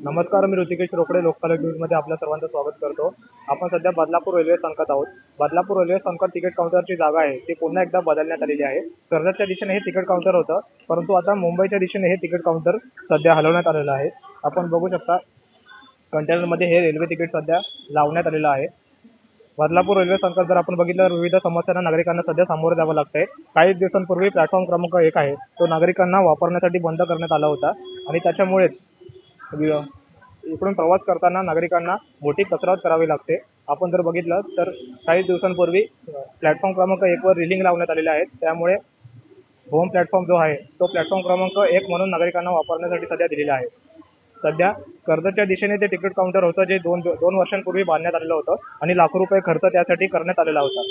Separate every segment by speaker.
Speaker 1: नमस्कार मी ऋतिकेश रोकडे लोकपालक न्यूजमध्ये आपल्या सर्वांचं स्वागत करतो. आपण सध्या बदलापूर रेल्वे संकात आहोत. बदलापूर रेल्वे संकट तिकीट काउंटरची जागा आहे ती पुन्हा एकदा बदलण्यात आलेली आहे. कर्जतच्या दिशेने हे तिकीट काउंटर होतं परंतु आता मुंबईच्या दिशेने हे तिकीट काउंटर सध्या हलवण्यात आलेलं आहे. आपण बघू शकता कंटेनरमध्ये हे रेल्वे तिकीट सध्या लावण्यात आलेलं आहे. बदलापूर रेल्वे संकट जर आपण बघितलं तर विविध समस्यांना नागरिकांना सध्या सामोरं जावं लागतंय. काही दिवसांपूर्वी प्लॅटफॉर्म क्रमांक एक आहे तो नागरिकांना वापरण्यासाठी बंद करण्यात आला होता. आणि त्याच्यामुळेच इकडून प्रवास करताना नागरिकांना मोठी कसरत करावी लागते. आपण जर बघितलं तर काही दिवसांपूर्वी प्लॅटफॉर्म क्रमांक एकवर रिलिंग लावण्यात आलेले आहेत. त्यामुळे होम प्लॅटफॉर्म जो आहे तो प्लॅटफॉर्म क्रमांक एक म्हणून नागरिकांना वापरण्यासाठी सध्या दिलेला आहे. सध्या कर्जतच्या दिशेने ते तिकीट काउंटर होतं जे दोन दोन वर्षांपूर्वी बांधण्यात आलेलं होतं आणि लाखो रुपये खर्च त्यासाठी करण्यात आलेला होता.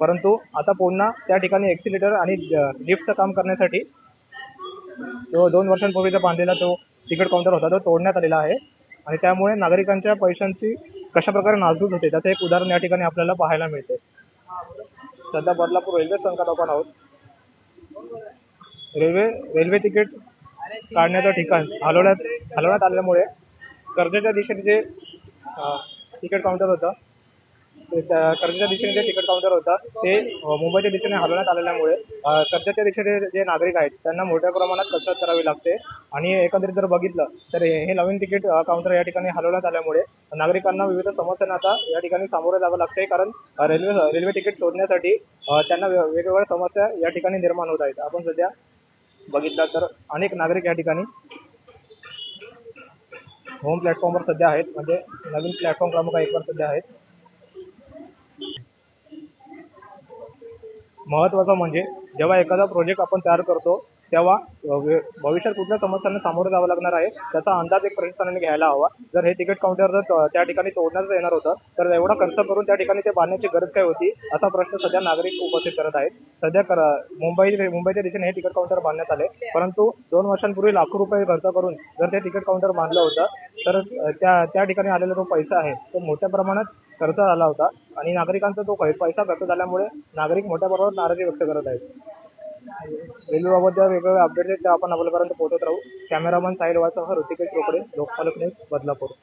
Speaker 1: परंतु आता पुन्हा त्या ठिकाणी एक्सिलेटर आणि लिफ्टचं काम करण्यासाठी तो दोन वर्षांपूर्वी जो बांधलेला तो तिकीट काउंटर होता तो तोडण्यात आलेला आहे. आणि त्यामुळे नागरिकांच्या पैशांची कशा प्रकारे नासधूस होते त्याचं एक उदाहरण या ठिकाणी आपल्याला पाहायला मिळते. सध्या बदलापूर रेल्वे संघात आपण आहोत. रेल्वे रेल्वे तिकीट काढण्याचं ठिकाण हलवण्यात हलवण्यात आल्यामुळे कर्जच्या दिशेने जे तिकीट काउंटर होतं कर्जच्या दिशेने जे तिकीट काउंटर होता ते मुंबईच्या दिशेने हलवण्यात आल्यामुळे अं, कर्जच्या दिशेने जे नागरिक आहेत त्यांना मोठ्या प्रमाणात कसरत करावी लागते. आणि एकंदरीत जर बघितलं तर हे नवीन तिकीट काउंटर या ठिकाणी हलवण्यात आल्यामुळे नागरिकांना विविध समस्यांना आता या ठिकाणी सामोरे जावं लागते. कारण रेल्वे रेल्वे तिकीट शोधण्यासाठी त्यांना वेगवेगळ्या समस्या या ठिकाणी निर्माण होत आहेत. आपण सध्या बघितलं तर अनेक नागरिक या ठिकाणी होम प्लॅटफॉर्मवर सध्या आहेत. म्हणजे नवीन प्लॅटफॉर्म क्रमांक एकवर सध्या आहेत. महत्त्वाचं म्हणजे जेव्हा एखादा प्रोजेक्ट आपण तयार करतो तेव्हा भविष्यात कुठल्या समस्यांना सामोरं जावं लागणार आहे त्याचा अंदाज एक प्रशासनाने घ्यायला हवा. जर हे तिकीट काउंटर जर त्या ठिकाणी तोडण्यात येणार होतं तर एवढा खर्च करून त्या ठिकाणी ते बांधण्याची गरज काय होती असा प्रश्न सध्या नागरिक उपस्थित करत आहेत. सध्या मुंबई मुंबईच्या दिशेने हे तिकीट काउंटर बांधण्यात आले. परंतु दोन वर्षांपूर्वी लाखो रुपये खर्च करून जर ते तिकीट काउंटर बांधलं होतं तर त्या त्या ठिकाणी आलेला जो पैसा आहे तो मोठ्या प्रमाणात खर्च झाला होता. आणि नागरिकांचा तो पैसा खर्च झाल्यामुळे नागरिक मोठ्या प्रमाणात नाराजी व्यक्त करत आहेत. रेल्वेबाबत ज्या वेगवेगळ्या अपडेट आहेत त्या आपण आपल्यापर्यंत पोहोचत राहू. कॅमेरामन साहिल वाळसह ऋतिकेश रोकडे लोकपालक न्यूज बदलापूर.